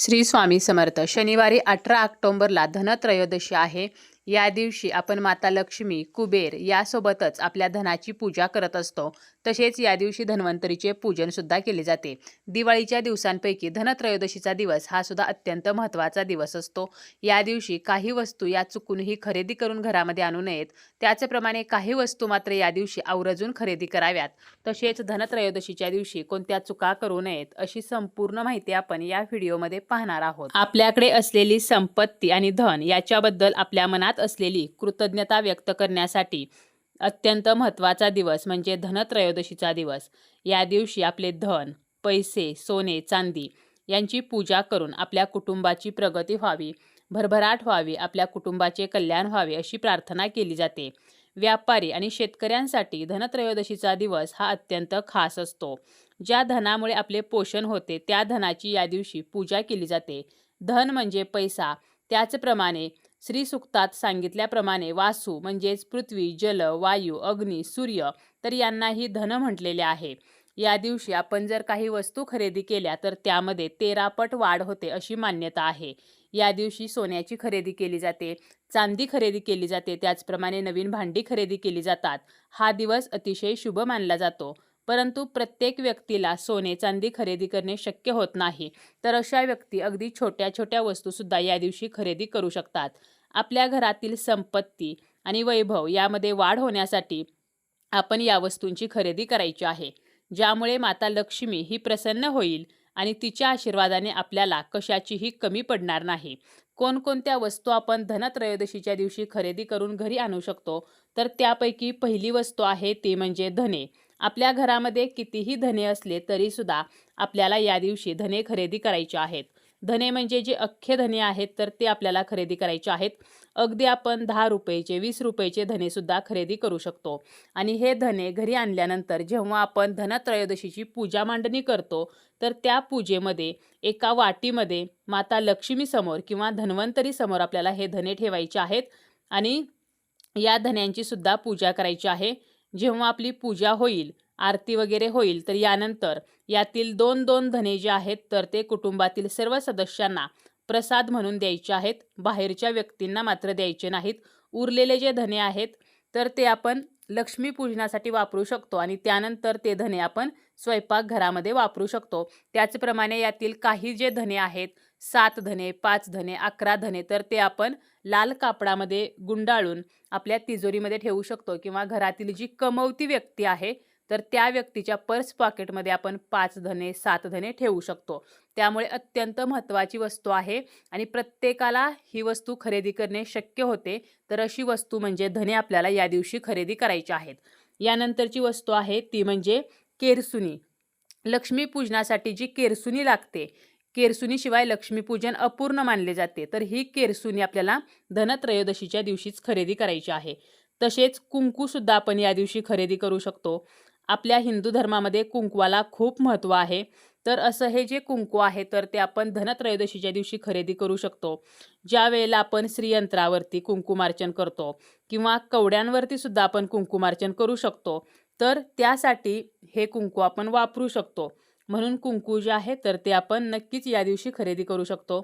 श्री स्वामी समर्थ. शनिवारी अठरा ऑक्टोंबरला धनत्रयोदशी आहे. या दिवशी आपण माता लक्ष्मी कुबेर यासोबतच आपल्या धनाची पूजा करत असतो. तसेच या दिवशी धन्वंतरीचे पूजन सुद्धा केले जाते. दिवाळीच्या दिवसांपैकी धनत्रयोदशीचा दिवस हा सुद्धा अत्यंत महत्त्वाचा दिवस असतो. या दिवशी काही वस्तू या चुकूनही खरेदी करून घरामध्ये आणू नयेत. त्याचप्रमाणे काही वस्तू मात्र या दिवशी आवर्जून खरेदी कराव्यात. तसेच धनत्रयोदशीच्या दिवशी कोणत्या चुका करू नयेत अशी संपूर्ण माहिती आपण या व्हिडिओमध्ये पाहणार आहोत. आपल्याकडे असलेली संपत्ती आणि धन याच्याबद्दल आपल्या मनात असलेली कृतज्ञता व्यक्त करण्यासाठी अत्यंत महत्त्वाचा दिवस म्हणजे धनत्रयोदशीचा दिवस. या दिवशी आपले धन पैसे सोने चांदी यांची पूजा करून आपल्या कुटुंबाची प्रगती व्हावी. भरभराट व्हावी आपल्या कुटुंबाचे कल्याण व्हावे अशी प्रार्थना केली जाते. व्यापारी आणि शेतकऱ्यांसाठी धनत्रयोदशीचा दिवस हा अत्यंत खास असतो. ज्या धनामुळे आपले पोषण होते त्या धनाची या दिवशी पूजा केली जाते. धन म्हणजे पैसा. त्याचप्रमाणे श्री सुक्तात सांगितल्याप्रमाणे वासू म्हणजेच पृथ्वी जल वायू अग्नी सूर्य तर यांनाही धन म्हटलेले आहे. या दिवशी आपण जर काही वस्तू खरेदी केल्या तर त्यामध्ये तेरापट वाढ होते अशी मान्यता आहे. या दिवशी सोन्याची खरेदी केली जाते चांदी खरेदी केली जाते त्याचप्रमाणे नवीन भांडी खरेदी केली जातात. हा दिवस अतिशय शुभ मानला जातो. परंतु प्रत्येक व्यक्तीला सोने चांदी खरेदी करणे शक्य होत नाही. तर अशा व्यक्ती अगदी छोट्या छोट्या वस्तूसुद्धा या दिवशी खरेदी करू शकतात. आपल्या घरातील संपत्ती आणि वैभव यामध्ये वाढ होण्यासाठी आपण या वस्तूंची खरेदी करायची आहे. ज्यामुळे माता लक्ष्मी ही प्रसन्न होईल आणि तिच्या आशीर्वादाने आपल्याला कशाचीही कमी पडणार नाही. कोणकोणत्या वस्तू आपण धनत्रयोदशीच्या दिवशी खरेदी करून घरी आणू शकतो तर त्यापैकी पहिली वस्तू आहे ती म्हणजे धने. आपल्या घरामध्ये कितीही धने असले तरीसुद्धा आपल्याला या दिवशी धने खरेदी करायचे आहेत. धने म्हणजे जे अख्खे धने आहेत तर ते आपल्याला खरेदी करायचे आहेत. अगदी आपण दहा रुपयेचे वीस रुपयेचे धनेसुद्धा खरेदी करू शकतो. आणि हे धने घरी आणल्यानंतर जेव्हा आपण धनत्रयोदशीची पूजा मांडणी करतो तर त्या पूजेमध्ये एका वाटीमध्ये माता लक्ष्मीसमोर किंवा धन्वंतरी समोर आपल्याला हे धने ठेवायचे आहेत. आणि या धन्यांची सुद्धा पूजा करायची आहे. जेव्हा आपली पूजा होईल आरती वगैरे होईल तर यानंतर यातील दोन दोन धने जे आहेत तर ते कुटुंबातील सर्व सदस्यांना प्रसाद म्हणून द्यायचे आहेत. बाहेरच्या व्यक्तींना मात्र द्यायचे नाहीत. उरलेले जे धने आहेत तर ते आपण लक्ष्मीपूजनासाठी वापरू शकतो आणि त्यानंतर ते धने आपण स्वयंपाकघरामध्ये वापरू शकतो. त्याचप्रमाणे यातील काही जे धने आहेत सात धने पाच धने अकरा धने तर ते आपण लाल कापडामध्ये गुंडाळून आपल्या तिजोरीमध्ये ठेवू शकतो किंवा घरातील जी कमवती व्यक्ती आहे तर त्या व्यक्तीच्या पर्स पॉकेटमध्ये आपण पाच धने सात धने ठेवू शकतो. त्यामुळे अत्यंत महत्त्वाची वस्तू आहे आणि प्रत्येकाला ही वस्तू खरेदी करणे शक्य होते. तर अशी वस्तू म्हणजे धने आपल्याला या दिवशी खरेदी करायची आहेत. यानंतरची वस्तू आहे ती म्हणजे केरसुनी. लक्ष्मीपूजनासाठी जी केरसुनी लागते केरसुनीशिवाय लक्ष्मीपूजन अपूर्ण मानले जाते. तर ही केरसुनी आपल्याला धनत्रयोदशीच्या दिवशीच खरेदी करायची आहे. तसेच कुंकूसुद्धा आपण या दिवशी खरेदी करू शकतो. आपल्या हिंदू धर्मामध्ये कुंकवाला खूप महत्त्व आहे. तर असं हे जे कुंकू आहे तर ते आपण धनत्रयोदशीच्या दिवशी खरेदी करू शकतो. ज्या वेळेला आपण श्रीयंत्रावरती कुंकुमार्चन करतो किंवा कवड्यांवरती सुद्धा आपण कुंकुमार्चन करू शकतो. तर त्यासाठी हे कुंकू आपण वापरू शकतो. म्हणून कुंकू जे आहे तर ते आपण नक्कीच या दिवशी खरेदी करू शकतो.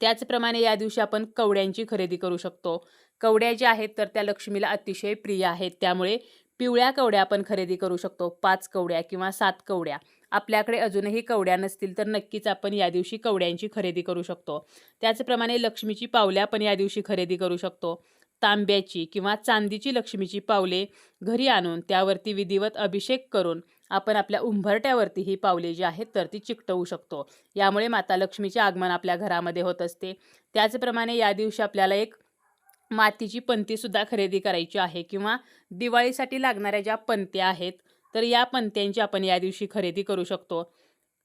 त्याचप्रमाणे या दिवशी आपण कवड्यांची खरेदी करू शकतो. कवड्या ज्या आहेत तर त्या लक्ष्मीला अतिशय प्रिय आहेत. त्यामुळे पिवळ्या कवड्या आपण खरेदी करू शकतो. पाच कवड्या किंवा सात कवड्या. आपल्याकडे अजूनही कवड्या नसतील तर नक्कीच आपण या दिवशी कवड्यांची खरेदी करू शकतो. त्याचप्रमाणे लक्ष्मीची पावल्या आपण या दिवशी खरेदी करू शकतो. तांब्याची किंवा चांदीची लक्ष्मीची पावले घरी आणून त्यावरती विधिवत अभिषेक करून आपण आपल्या उंबरट्यावरती ही पावले जी आहेत तर ती चिकटवू शकतो. यामुळे माता लक्ष्मीचे आगमन आपल्या घरामध्ये होत असते. त्याचप्रमाणे या दिवशी आपल्याला एक मातीची पंतीसुद्धा खरेदी करायची आहे किंवा दिवाळीसाठी लागणाऱ्या ज्या पंत्या आहेत तर या पंत्यांची आपण या दिवशी खरेदी करू शकतो.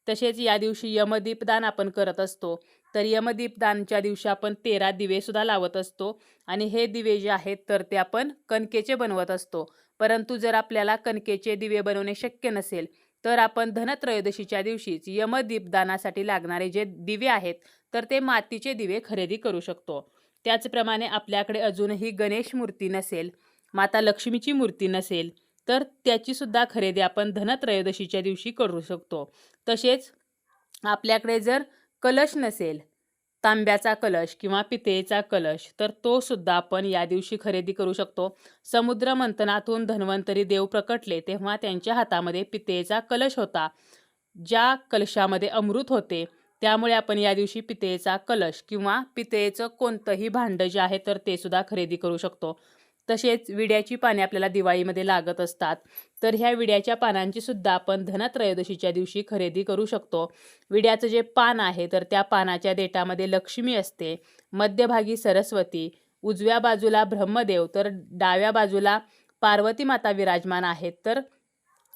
तसेच या दिवशी यमदीपदान आपण करत असतो. तर यमदीपदानच्या दिवशी आपण तेरा दिवेसुद्धा लावत असतो. आणि हे दिवे जे आहेत तर ते आपण कणकेचे बनवत असतो. परंतु जर आपल्याला कणकेचे दिवे बनवणे शक्य नसेल तर आपण धनत्रयोदशीच्या दिवशीच यमदीपदानासाठी लागणारे जे दिवे आहेत तर ते मातीचे दिवे खरेदी करू शकतो. त्याचप्रमाणे आपल्याकडे अजूनही गणेश मूर्ती नसेल माता लक्ष्मीची मूर्ती नसेल तर त्याचीसुद्धा खरेदी आपण धनत्रयोदशीच्या दिवशी करू शकतो. तसेच आपल्याकडे जर कलश नसेल तांब्याचा कलश किंवा पितेचा कलश तर तो सुद्धा आपण या दिवशी खरेदी करू शकतो. समुद्र मंथनातून धन्वंतरी देव प्रकटले तेव्हा त्यांच्या हातामध्ये पितेचा कलश होता. ज्या कलशामध्ये अमृत होते त्यामुळे आपण या दिवशी पितेचा कलश किंवा पितेचं कोणतंही भांडं जे आहे तर ते सुद्धा खरेदी करू शकतो. तसेच विड्याची पाने आपल्याला दिवाळीमध्ये लागत असतात. तर ह्या विड्याच्या पानांची सुद्धा आपण धनत्रयोदशीच्या दिवशी खरेदी करू शकतो. विड्याचं जे पान आहे तर त्या पानाच्या देठामध्ये लक्ष्मी असते मध्यभागी सरस्वती उजव्या बाजूला ब्रह्मदेव तर डाव्या बाजूला पार्वती माता विराजमान आहेत. तर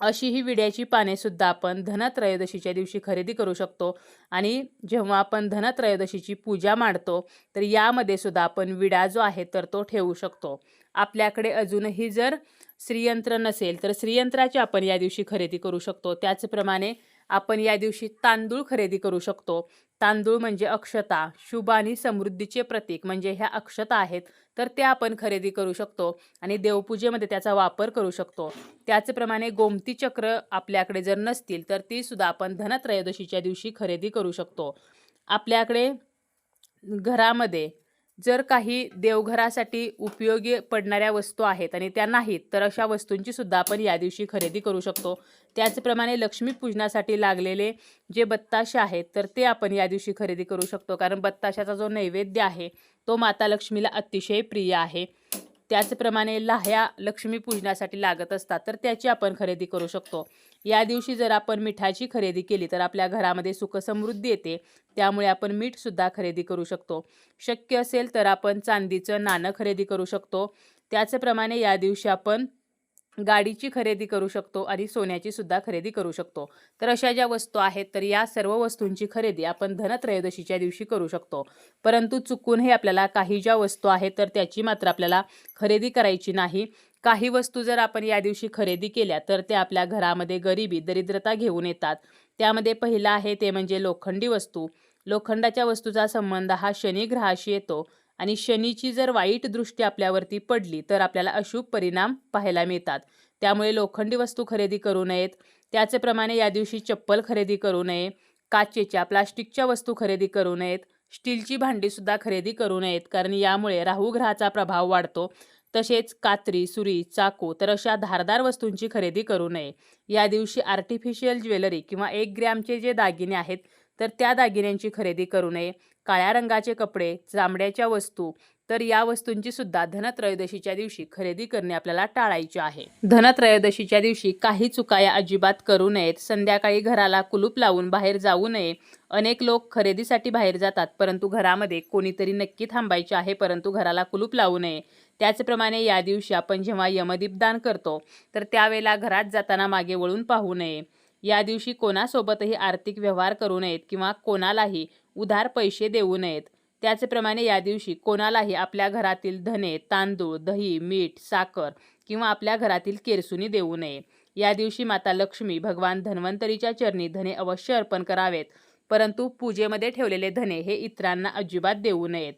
अशी ही विड्याची पानेसुद्धा आपण धनत्रयोदशीच्या दिवशी खरेदी करू शकतो. आणि जेव्हा आपण धनत्रयोदशीची पूजा मांडतो तर यामध्ये सुद्धा आपण विडा जो आहे तर तो ठेवू शकतो. आपल्याकडे अजूनही जर श्रीयंत्र नसेल तर श्रीयंत्राची आपण या दिवशी खरेदी करू शकतो. त्याचप्रमाणे आपण या दिवशी तांदूळ खरेदी करू शकतो. तांदूळ म्हणजे अक्षता शुभ आणि समृद्धीचे प्रतीक म्हणजे ह्या अक्षता आहेत तर त्या आपण खरेदी करू शकतो आणि देवपूजेमध्ये त्याचा वापर करू शकतो. त्याचप्रमाणे गोमती चक्र आपल्याकडे जर नसतील तर ती सुद्धा आपण धनत्रयोदशीच्या दिवशी खरेदी करू शकतो. आपल्याकडे घरामध्ये जर काही देवघरासाठी उपयोगी पडणाऱ्या वस्तू आहेत आणि त्या नाहीत तर अशा वस्तूंची सुद्धा आपण या दिवशी खरेदी करू शकतो. त्याचप्रमाणे लक्ष्मीपूजनासाठी लागलेले जे बत्ताशे आहेत तर ते आपण या दिवशी खरेदी करू शकतो. कारण बत्ताशाचा जो नैवेद्य आहे तो माता लक्ष्मीला अतिशय प्रिय आहे. त्याचप्रमाणे लाह्या लक्ष्मीपूजनासाठी लागत असतात तर त्याची आपण खरेदी करू शकतो. या दिवशी जर आपण मिठाची खरेदी केली तर आपल्या घरामध्ये सुखसमृद्धी येते. त्यामुळे आपण मीठसुद्धा खरेदी करू शकतो. शक्य असेल तर आपण चांदीचं नाणं खरेदी करू शकतो. त्याचप्रमाणे या दिवशी आपण गाडीची खरेदी करू शकतो आणि सोन्याची सुद्धा खरेदी करू शकतो. तर अशा ज्या वस्तू आहेत तर या सर्व वस्तूंची खरेदी आपण धनत्रयोदशीच्या दिवशी करू शकतो. परंतु चुकूनही आपल्याला काही ज्या वस्तू आहेत तर त्याची मात्र आपल्याला खरेदी करायची नाही. काही वस्तू जर आपण या दिवशी खरेदी केल्या तर ते आपल्या घरामध्ये गरिबी दरिद्रता घेऊन येतात. त्यामध्ये पहिलं आहे ते म्हणजे लोखंडी वस्तू. लोखंडाच्या वस्तूचा संबंध हा शनी ग्रहाशी येतो आणि शनीची जर वाईट दृष्टी आपल्यावरती पडली तर आपल्याला अशुभ परिणाम पाहायला मिळतात. त्यामुळे लोखंडी वस्तू खरेदी करू नयेत. त्याचप्रमाणे या दिवशी चप्पल खरेदी करू नये काचेच्या प्लास्टिकच्या वस्तू खरेदी करू नयेत स्टीलची भांडीसुद्धा खरेदी करू नयेत कारण यामुळे राहू ग्रहाचा प्रभाव वाढतो. तसेच कात्री सुरी चाकू तर अशा धारदार वस्तूंची खरेदी करू नये. या दिवशी आर्टिफिशियल ज्वेलरी किंवा एक ग्रॅमचे जे दागिने आहेत तर त्या दागिन्यांची खरेदी करू नये. काळ्या रंगाचे कपडे चामड्याच्या वस्तू तर या वस्तूंची सुद्धा धनत्रयोदशीच्या दिवशी खरेदी करणे आपल्याला टाळायचे आहे. धनत्रयोदशीच्या दिवशी काही चुका या अजिबात करू नयेत. संध्याकाळी घराला कुलूप लावून बाहेर जाऊ नये. अनेक लोक खरेदीसाठी बाहेर जातात परंतु घरामध्ये कोणीतरी नक्की थांबायचे आहे परंतु घराला कुलूप लावू नये. त्याचप्रमाणे या दिवशी आपण जेव्हा यमदीपदान करतो तर त्यावेळेला घरात जाताना मागे वळून पाहू नये. या दिवशी कोणासोबतही आर्थिक व्यवहार करू नयेत किंवा कोणालाही उधार पैसे देऊ नयेत. त्याचप्रमाणे या दिवशी कोणालाही आपल्या घरातील धने तांदूळ दही मीठ साखर किंवा आपल्या घरातील केरसुनी देऊ नये. या दिवशी माता लक्ष्मी भगवान धन्वंतरीच्या चरणी धने अवश्य अर्पण करावेत परंतु पूजेमध्ये ठेवलेले धने हे इतरांना अजिबात देऊ नयेत.